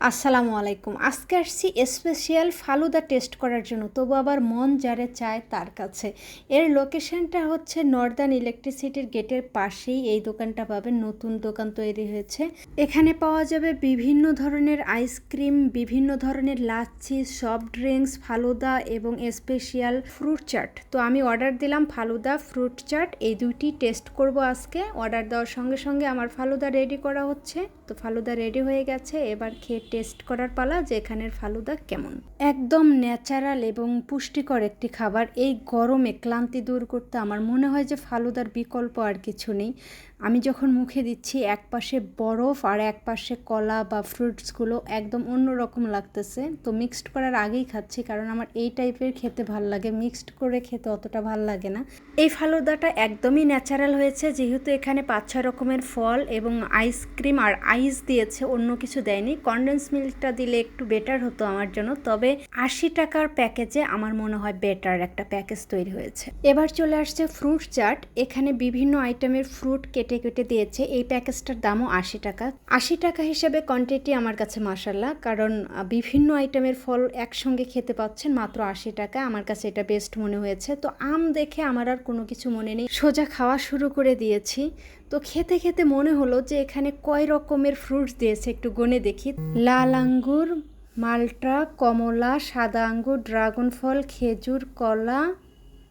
আসসালামু আলাইকুম। আজকে আসছি স্পেশাল ফালুদা টেস্ট করার জন্য। তবু আবার মন যারে চায় তার কাছে। এর লোকেশনটা হচ্ছে নর্দার্ন ইলেকট্রিসিটির গেটের পাশেই। এই দোকানটা পাবেন। নতুন দোকান তৈরি হয়েছে। এখানে পাওয়া যাবে বিভিন্ন ধরনের আইসক্রিম বিভিন্ন ধরনের লাচ্ছি সফট ড্রিঙ্কস ফালুদা এবং স্পেশাল ফ্রুট চাট তো আমি অর্ডার দিলাম ফালুদা ফ্রুট চাট এই দুইটি টেস্ট করব আজকে। অর্ডার দেওয়ার সঙ্গে সঙ্গে আমার ফালুদা রেডি করা হচ্ছে। তো ফালুদা রেডি হয়ে গেছে। এবার খেয়ে টেস্ট করার পালা যে এখানের ফালুদা কেমন। একদম ন্যাচারাল এবং পুষ্টিকর একটি খাবার। এই গরমে ক্লান্তি দূর করতে আমার মনে হয় যে ফালুদার বিকল্প আর কিছু নেই। আমি যখন মুখে দিচ্ছি এক পাশে বরফ আর এক পাশে কলা বা ফ্রুটসগুলো একদম অন্যরকম লাগতেছে। তো মিক্সড করার আগেই খাচ্ছি, কারণ আমার এই টাইপের খেতে ভালো লাগে। মিক্সড করে খেতে অতটা ভালো লাগে না। এই ফালুদাটা একদমই ন্যাচারাল হয়েছে, যেহেতু এখানে পাঁচ ছয় রকমের ফল এবং আইসক্রিম আর আইস দিয়েছে, অন্য কিছু দেয়নি। কন্ডেন্স মিল্কটা দিলে একটু বেটার হতো আমার জন্য। তবে আশি টাকার প্যাকেজে আমার মনে হয় বেটার একটা প্যাকেজ তৈরি হয়েছে। এবার চলে আসছে ফ্রুট চাট এখানে বিভিন্ন আইটেমের ফ্রুট কেটে কেটে দিয়েছে। এই প্যাকেজটার দামও আশি টাকা। আশি টাকা হিসেবে কোয়ান্টিটি আমার কাছে মাসাল্লাহ কারণ বিভিন্ন আইটেমের ফল একসঙ্গে খেতে পাচ্ছেন মাত্র আশি টাকা আমার কাছে এটা বেস্ট মনে হয়েছে। তো আম দেখে আমার আর কোনো কিছু মনে নেই। সোজা খাওয়া শুরু করে দিয়েছি। তো খেতে খেতে মনে হলো যে এখানে কয় রকমের ফ্রুটস দিয়েছে, একটু গনে দেখি। লাল আঙ্গুর মাল্টা কমলা, সাদা আঙ্গুর, ড্রাগন ফল, খেজুর, কলা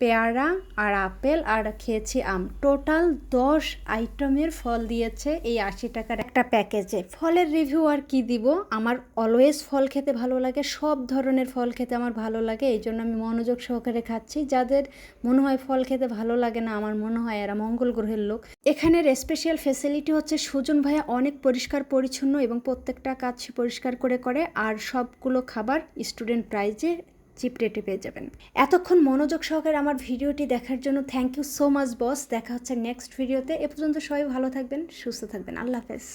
পেয়ারা আর আপেল আর খেয়েছি আম। টোটাল দশ আইটেমের ফল দিয়েছে এই আশি টাকার একটা প্যাকেজে ফলের রিভিউ আর কি দিব? আমার অলওয়েজ ফল খেতে ভালো লাগে, সব ধরনের ফল খেতে আমার ভালো লাগে, এই জন্য আমি মনোযোগ সহকারে খাচ্ছি। যাদের মনে হয় ফল খেতে ভালো লাগে না, আমার মনে হয় এরা মঙ্গল গ্রহের লোক। এখানের স্পেশাল ফেসিলিটি হচ্ছে সুজন ভাইয়া অনেক পরিষ্কার, পরিচ্ছন্ন এবং প্রত্যেকটা কাজ পরিষ্কার করে করে, আর সবগুলো খাবার স্টুডেন্ট প্রাইজে চিপ টিপে পেয়ে যাবেন। এতক্ষণ মনোযোগ সহকারে আমার ভিডিওটি দেখার জন্য thank you so much boss দেখা হচ্ছে নেক্সট ভিডিওতে এ পর্যন্ত সবাই ভালো থাকবেন, সুস্থ থাকবেন। আল্লাহ হাফেজ।